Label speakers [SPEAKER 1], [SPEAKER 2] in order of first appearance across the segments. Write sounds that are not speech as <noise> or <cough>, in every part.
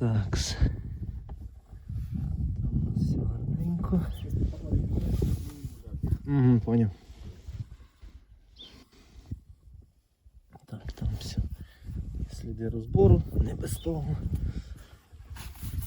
[SPEAKER 1] Такс. Там все гарненько. Угу, поняв. Так, там все. Сліди розбору, не без того.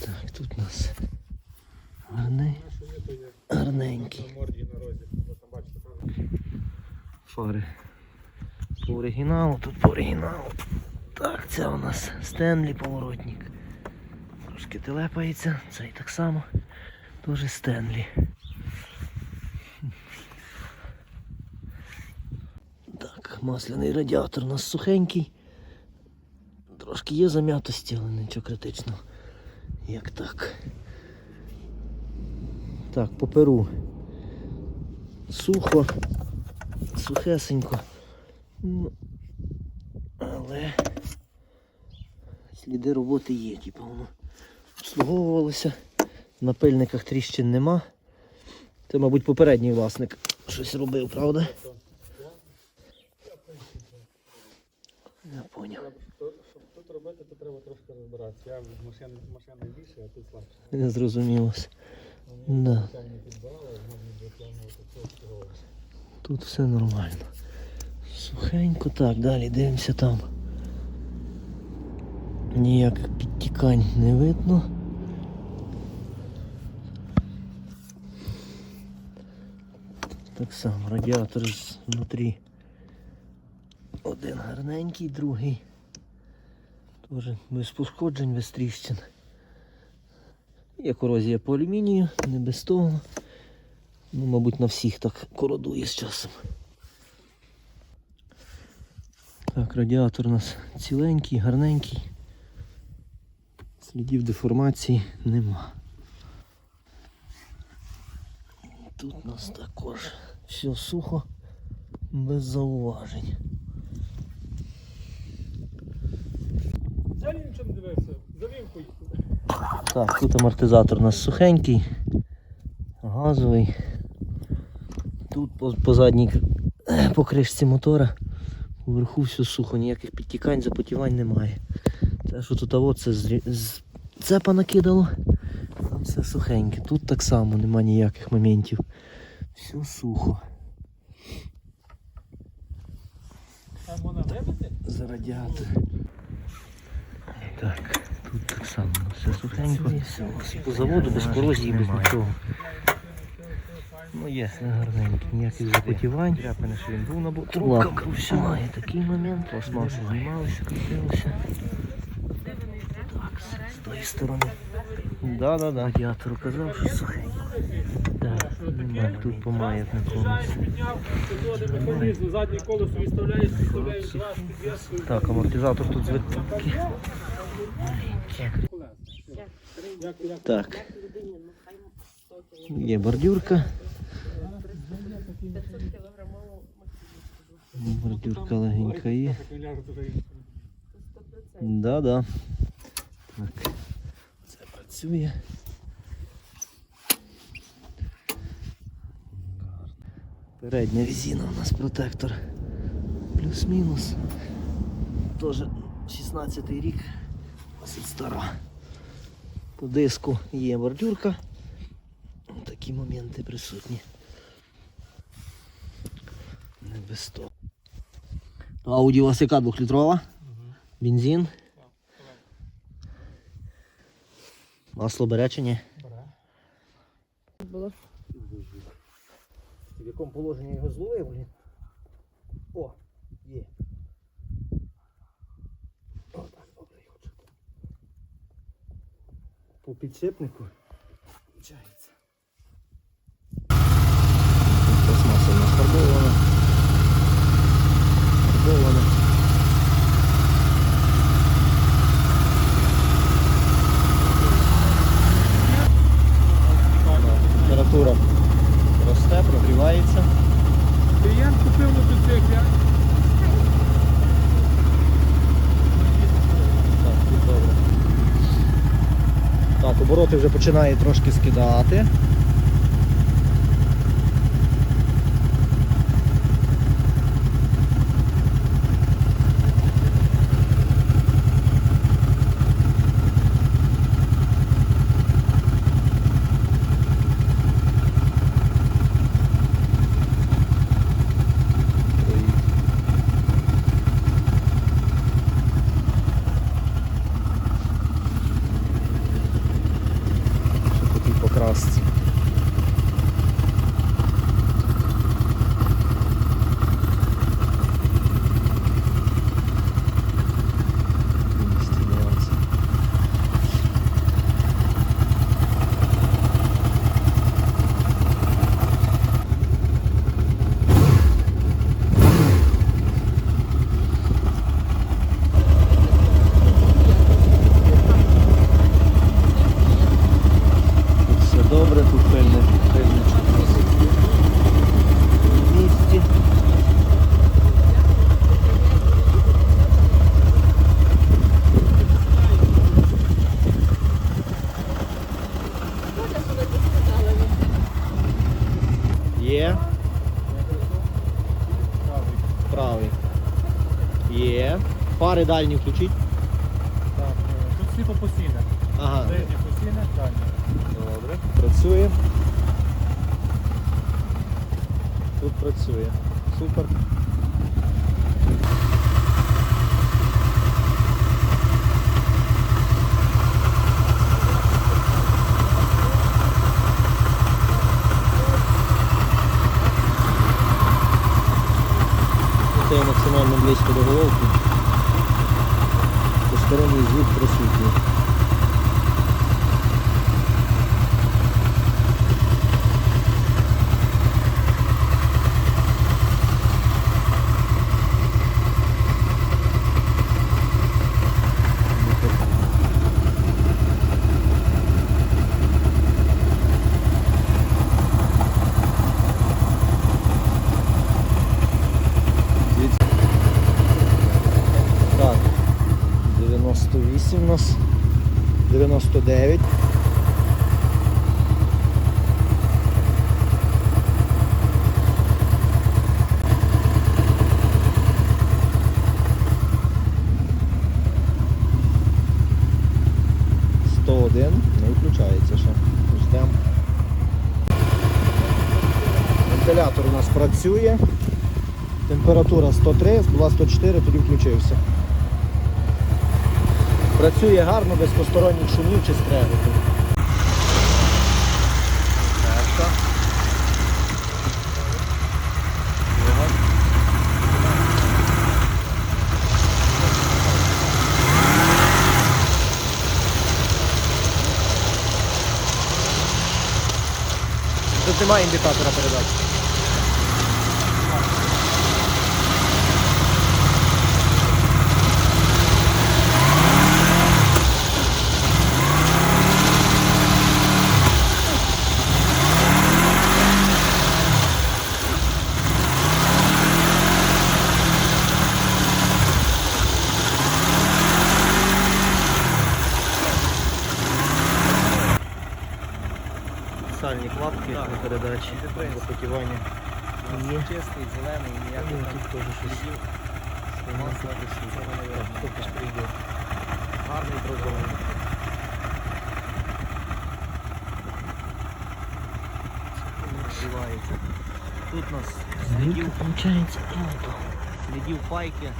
[SPEAKER 1] Так, тут у нас гарний, гарненький. Фари. По оригіналу, тут по оригіналу. Так, це у нас Стенлі поворотник. Трошки телепається, цей так само. Теж Стенлі. Так, масляний радіатор у нас сухенький. Трошки є зам'ятості, але нічого критичного. Як так. Так, по перу. Сухо, сухесенько. Ну, але сліди роботи є, типу воно обслуговувалося. На пильниках тріщин нема. Це, мабуть, попередній власник щось робив, правда? Я поняв.
[SPEAKER 2] Щоб тут робити, то треба трошки розбиратися. Я машин, машини більше, а тут слабше.
[SPEAKER 1] Не зрозуміло. Да.
[SPEAKER 2] Не.
[SPEAKER 1] Тут все нормально. Сухенько, так, далі дивимося там. Ніяких підтікань не видно. Так само, радіатор знутрі. Один гарненький, другий. Теж без пошкоджень, без тріщин. Є корозія по алюмінію, не без того. Ну, мабуть, на всіх так кородує з часом. Так, радіатор у нас ціленький, гарненький. Слідів деформації нема. Тут у нас також все сухо, без зауважень. Так, тут амортизатор у нас сухенький, газовий. Тут по, по задній кр- <clears throat> по кришці мотора вверху все сухо, ніяких підтікань, запотівань немає. Те, що тут ово, це з, з цепа накидало, все сухеньке. Тут так само нема ніяких моментів. Все сухо.
[SPEAKER 2] Там вона вибити?
[SPEAKER 1] За радіатор. Так, тут так само все сухенько. По заводу без корозії, без нічого. Ну є. Все гарненько, ніяких запотівань.
[SPEAKER 3] Ляпини, що він був на боку.
[SPEAKER 1] Трубка все має такий момент. Пластмаси знімалися, крутилися. Тої сторони. Да, да, да. Радіатор казав, що сухенько. Так, нема тут по маятнику.
[SPEAKER 2] Підняв, туди механізм, заднє колесо відставляєш, підвіску.
[SPEAKER 1] Так, амортизатор тут звикли. Так. Є бордюрка. Бордюрка легенька є. Да, да. Так. Це працює. Передня резина у нас протектор. Плюс-мінус. Тоже 16 рік. Досить стара. По диску є бордюрка. Такі моменти присутні. Не без того. Ауді у вас яка двохлітрова? Бензин. Масло бере чи ні?
[SPEAKER 4] Було.
[SPEAKER 1] В якому положенні його зловив, блін? О, є. О, так, добре, його чути. По підсипнику. Обороти вже починає трошки скидати. Є.
[SPEAKER 2] Правий.
[SPEAKER 1] Є. Фари дальні включіть.
[SPEAKER 2] Так, е, тут сліпо постійне.
[SPEAKER 1] Ага.
[SPEAKER 2] Переднє постійне, дальні.
[SPEAKER 1] Добре. Працює. Тут працює. Супер. 98 у нас. 99. Сто один, не включається ще. Ждемо. Вентилятор у нас працює. Температура 103, була 104, тоді включився. Працює гарно, без посторонніх шумів чи стреготу. Перша. Тут немає індикатора передач. Сальні клапки на передачі. Запотівання.
[SPEAKER 2] Чистий, зелений,
[SPEAKER 1] Ну,
[SPEAKER 2] ніяких там
[SPEAKER 1] тут теж щось. Так. Гарний прозорий.
[SPEAKER 2] Розривається. Тут у нас слідів, слідів пайки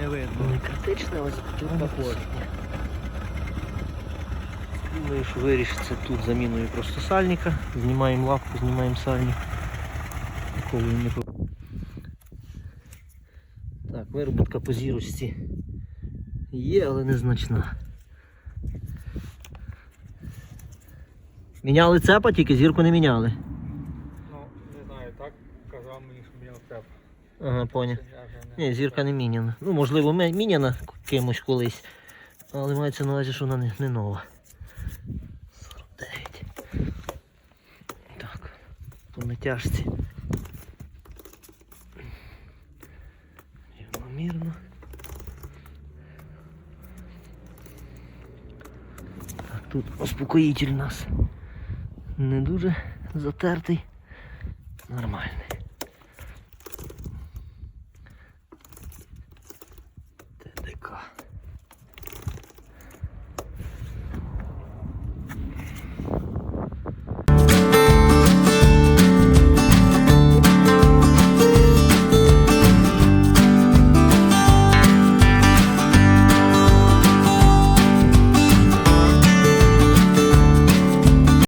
[SPEAKER 2] не видно.
[SPEAKER 1] Не критично, але запотівання. Думаю, що вирішиться тут заміною просто сальника. Знімаємо лапку, знімаємо сальник. Ніколи не Так, вироботка по зірочці є, але незначна. Міняли цепа, тільки зірку не міняли.
[SPEAKER 2] Ну, не знаю, так казав мені, що мені треба.
[SPEAKER 1] Ага, поняв. Ні, зірка не міняна. Ну, можливо, мі- міняна кимось колись. Але мається на увазі, що вона не, не нова. 49. Так. По натяжці. Рівномірно. Так, тут успокоїтель у нас не дуже затертий. Нормальний.